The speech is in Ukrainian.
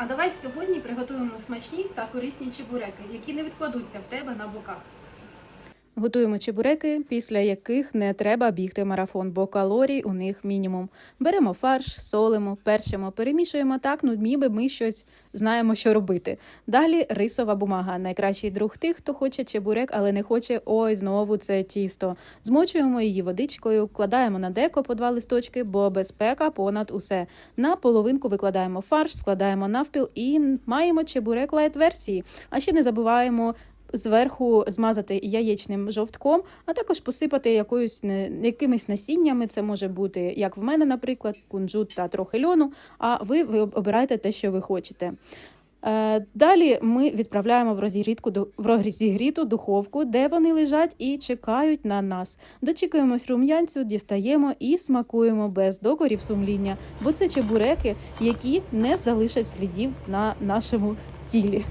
А давай сьогодні приготуємо смачні та корисні чебуреки, які не відкладуться в тебе на боках. Готуємо чебуреки, після яких не треба бігти марафон, бо калорій у них мінімум. Беремо фарш, солимо, перчимо, перемішуємо так, ну ніби ми щось знаємо, що робити. Далі рисова бумага. Найкращий друг тих, хто хоче чебурек, але не хоче ой, знову це тісто. Змочуємо її водичкою, вкладаємо на деко по два листочки, бо безпека понад усе. На половинку викладаємо фарш, складаємо навпіл і маємо чебурек лайт версії. А ще не забуваємо зверху змазати яєчним жовтком, а також посипати якоюсь якимись насіннями. Це може бути, як в мене, наприклад, кунжут та трохи льону. А ви, ви обираєте те, що ви хочете. Е, Далі ми відправляємо в розігрітку в розігріту духовку, де вони лежать і чекають на нас. Дочікуємось рум'янцю, дістаємо і смакуємо без докорів сумління, бо це чебуреки, які не залишать слідів на нашому тілі.